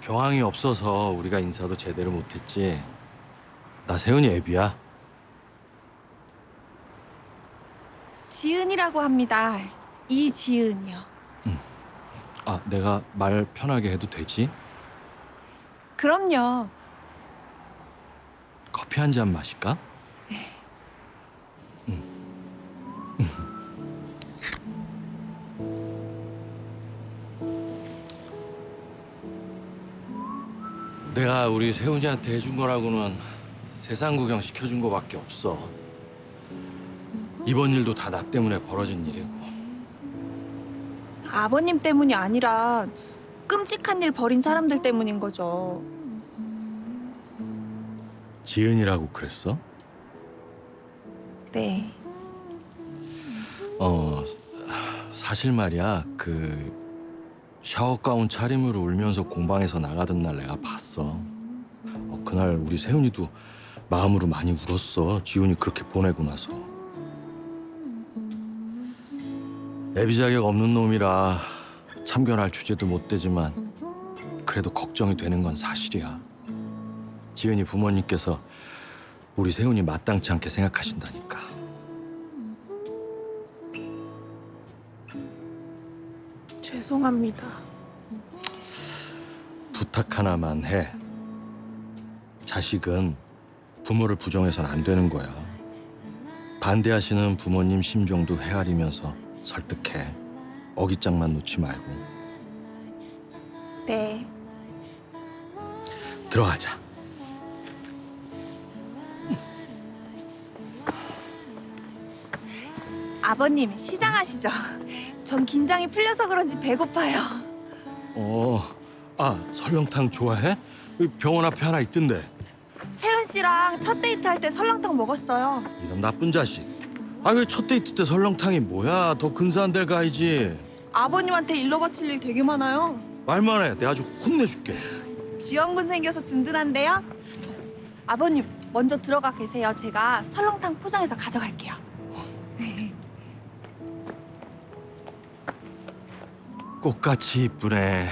경황이 없어서 우리가 인사도 제대로 못했지. 나 세훈이 애비야. 지은이라고 합니다. 이지은이요. 아, 내가 말 편하게 해도 되지? 그럼요. 커피 한 잔 마실까? 내가 우리 세훈이한테 해준 거라고는 세상 구경 시켜준 거밖에 없어. 이번 일도 다 나 때문에 벌어진 일이고. 아버님 때문이 아니라 끔찍한 일 벌인 사람들 때문인 거죠. 지은이라고 그랬어? 네. 어 사실 말이야 그 샤워 가운 차림으로 울면서 공방에서 나가던 날 내가 봤어. 어, 그날 우리 세훈이도 마음으로 많이 울었어. 지훈이 그렇게 보내고 나서. 애비 자격 없는 놈이라 참견할 주제도 못 되지만 그래도 걱정이 되는 건 사실이야. 지은이 부모님께서 우리 세훈이 마땅치 않게 생각하신다니까. 죄송합니다. 부탁 하나만 해. 자식은 부모를 부정해선 안 되는 거야. 반대하시는 부모님 심정도 헤아리면서 설득해. 어깃장만 놓지 말고. 네. 들어가자. 아버님 시장하시죠. 전 긴장이 풀려서 그런지 배고파요. 어, 아 설렁탕 좋아해? 여기 병원 앞에 하나 있던데. 세훈 씨랑 첫 데이트 할 때 설렁탕 먹었어요. 이런 나쁜 자식. 아 왜 첫 데이트 때 설렁탕이 뭐야? 더 근사한 데 가야지. 아버님한테 일러 바칠 일 되게 많아요. 말만 해. 내가 아주 혼내줄게. 지원군 생겨서 든든한데요. 아버님 먼저 들어가 계세요. 제가 설렁탕 포장해서 가져갈게요. 꽃같이 이쁘네.